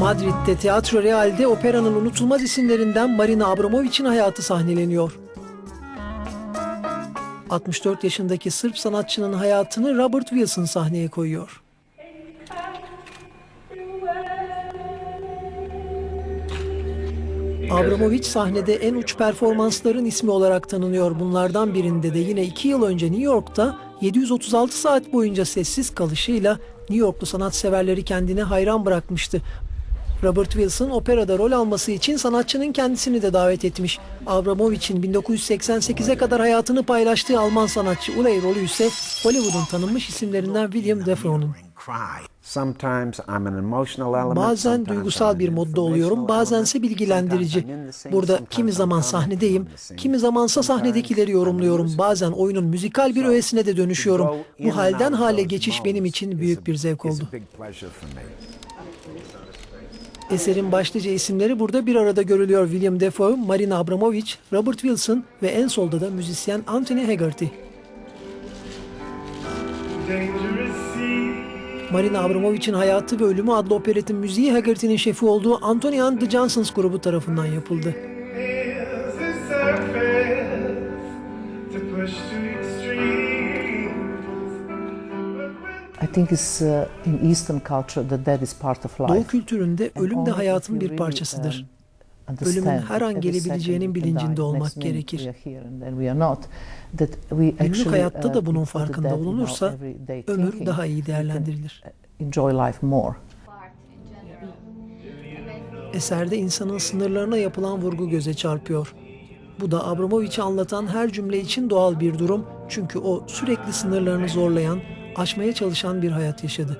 Madrid'de Teatro Real'de operanın unutulmaz isimlerinden Marina Abramovich'in hayatı sahneleniyor. 64 yaşındaki Sırp sanatçının hayatını Robert Wilson sahneye koyuyor. Abramovich sahnede en uç performansların ismi olarak tanınıyor. Bunlardan birinde de yine iki yıl önce New York'ta 736 saat boyunca sessiz kalışıyla New Yorklu sanatseverleri kendine hayran bırakmıştı. Robert Wilson operada rol alması için sanatçının kendisini de davet etmiş. Abramovich'in 1988'e kadar hayatını paylaştığı Alman sanatçı Ulay rolü ise Hollywood'un tanınmış isimlerinden William Dafoe'nun. Bazen duygusal bir modda oluyorum, bazense bilgilendirici. Burada kimi zaman sahnedeyim, kimi zamansa sahnedekileri yorumluyorum. Bazen oyunun müzikal bir öğesine de dönüşüyorum. Bu halden hale geçiş benim için büyük bir zevk oldu. Eserin başlıca isimleri burada bir arada görülüyor. William Dafoe, Marina Abramovich, Robert Wilson ve en solda da müzisyen Anthony Haggerty. Marina Abramovich'in Hayatı ve Ölümü adlı operetin müziği Haggerty'nin şefi olduğu Anthony and the Johnsons grubu tarafından yapıldı. I think it's in Eastern culture that that is part of life. Doğu kültüründe ölüm de hayatın bir parçasıdır. um, Ölümün her an gelebileceğinin bilincinde olmak gerekir. Günlük hayatta da uh, bunun farkında everyday ömür daha iyi değerlendirilir. Enjoy life more. Eserde insanın sınırlarına yapılan vurgu göze çarpıyor. Bu da Abramovich'i anlatan her cümle için doğal bir durum. Çünkü o sürekli sınırlarını zorlayan, aşmaya çalışan bir hayat yaşadı.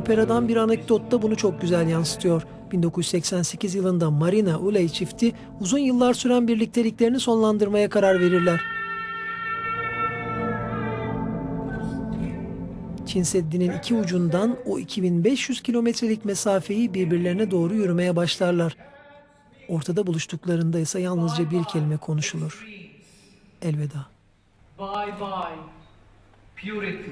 Operadan bir anekdot da bunu çok güzel yansıtıyor. 1988 yılında Marina Uley çifti uzun yıllar süren birlikteliklerini sonlandırmaya karar verirler. Çin Seddi'nin iki ucundan o 2500 kilometrelik mesafeyi birbirlerine doğru yürümeye başlarlar. Ortada buluştuklarında ise yalnızca bir kelime konuşulur. Elveda. Bye bye, purity.